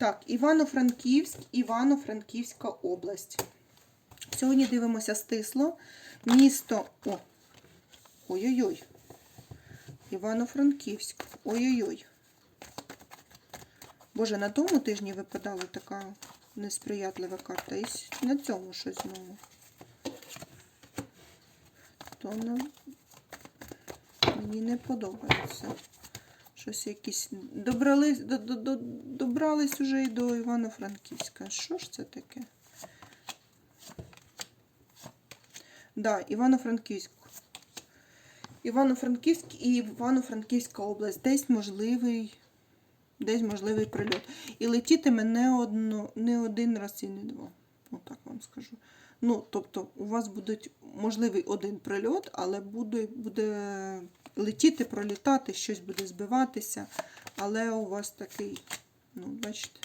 Так, Івано-Франківськ, Івано-Франківська область. Сьогодні дивимося стисло. Місто. О! Ой-ой-ой. Івано-Франківськ. Ой-ой-ой. Боже, на тому тижні випадала така несприятлива карта. І на цьому щось знову. То на... мені не подобається. Щось якісь. Добрались, до, до, до, добрались уже і до Івано-Франківська. Що ж це таке? Да, Івано-Франківськ. Івано-Франківськ і Івано-Франківська область. Десь можливий, десь можливий прильот. І летітиме не, одно, не один раз і не два. Отак вам скажу. Ну, тобто, у вас буде можливий один прильот, але буде, буде летіти, пролітати, щось буде збиватися. Але у вас такий, ну, бачите,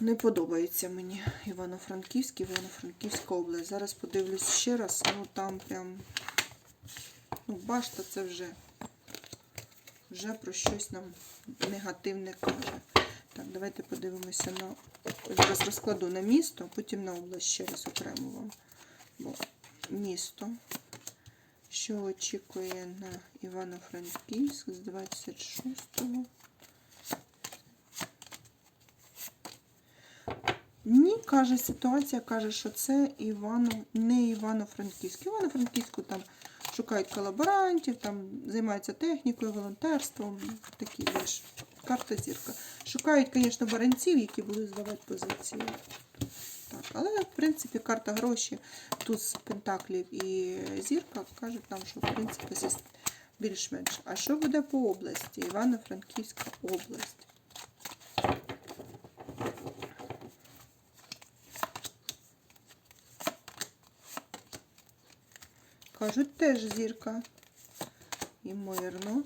не подобається мені Івано-Франківськ, Івано-Франківська область. Зараз подивлюсь ще раз, ну там прям, ну, башта це вже, вже про щось нам негативне каже. Так, давайте подивимося на. Зараз розкладу на місто, потім на область ще раз окремо вам. Бо місто, що очікує на Івано-Франківськ з 26-го. Ні, каже, ситуація каже, що це Івано, не Івано-Франківськ. Івано-Франківську там шукають колаборантів, там займаються технікою, волонтерством, такі більш карта зірка. Шукають, звісно, баранців, які будуть здавати позиції. Так, але, в принципі, карта гроші тут з Пентаклів і зірка кажуть нам, що в принципі більш-менш. А що буде по області? Івано-Франківська область. Кажуть, теж зірка. Імовірно.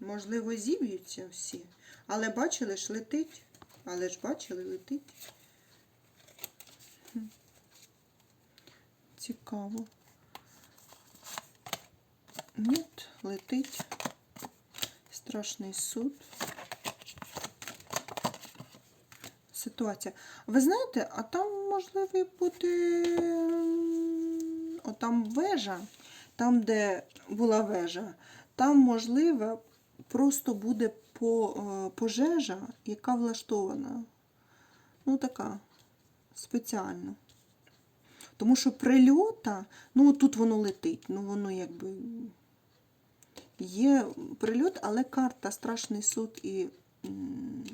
Можливо, зіб'ються всі. Але бачили ж летить. Але ж бачили, летить. Цікаво. Ні, летить. Страшний суд. Ситуація. Ви знаєте, а там можливо буде м, отам вежа, там, де була вежа, там можливо просто буде е, пожежа, яка влаштована. Ну, така спеціально. Тому що прильота, ну тут воно летить, ну воно якби є прильот, але карта страшний суд і. м,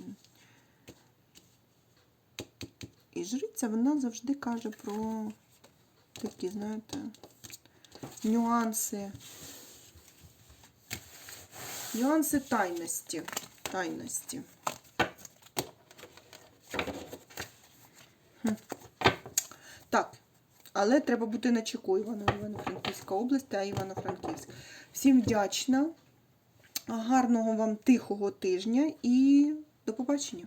і жриця вона завжди каже про такі, знаєте, нюанси. Нюанси тайності. Тайності. Так, але треба бути на чеку Івано Івано-Франківська область та Івано-Франківськ. Всім вдячна. Гарного вам тихого тижня і до побачення.